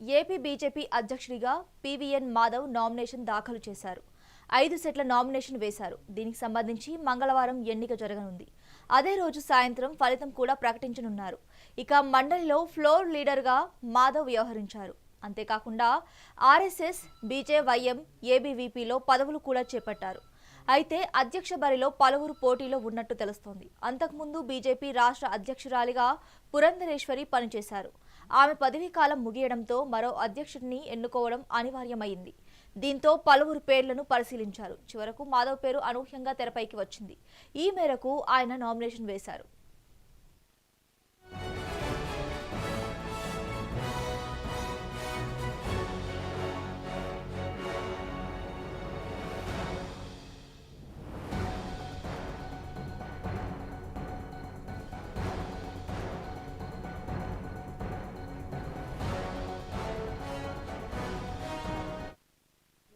AP BJP అధ్యక్షుడిగా PVN Madhav nomination దాఖలు చేశారు. ఐదు సెట్ల నామినేషన్ వేశారు. దీనికి సంబంధించి మంగళవారం ఎన్నిక జరగనుంది. అదే రోజు సాయంత్రం ఫలితం కూడా ప్రకటించనున్నారు. ఇక మండలిలో ఫ్లోర్ లీడర్గా మాధవ్ వ్యవహరించారు. అంతేకాకుండా ఆర్ఎస్ఎస్ బీజేవైఎం ఏబీవీపీలో పదవులు కూడా చేపట్టారు. అయితే అధ్యక్ష బరిలో పలువురు పోటీలో ఉన్నట్టు తెలుస్తోంది. అంతకుముందు బీజేపీ రాష్ట్ర అధ్యక్షురాలిగా పురంధరేశ్వరి పనిచేశారు. ఆమె పదవీ కాలం ముగియడంతో మరో అధ్యక్షుడిని ఎన్నుకోవడం అనివార్యమైంది. దీంతో పలువురు పేర్లను పరిశీలించారు. చివరకు మాధవ్ పేరు అనూహ్యంగా తెరపైకి వచ్చింది. ఈ మేరకు ఆయన నామినేషన్ వేశారు.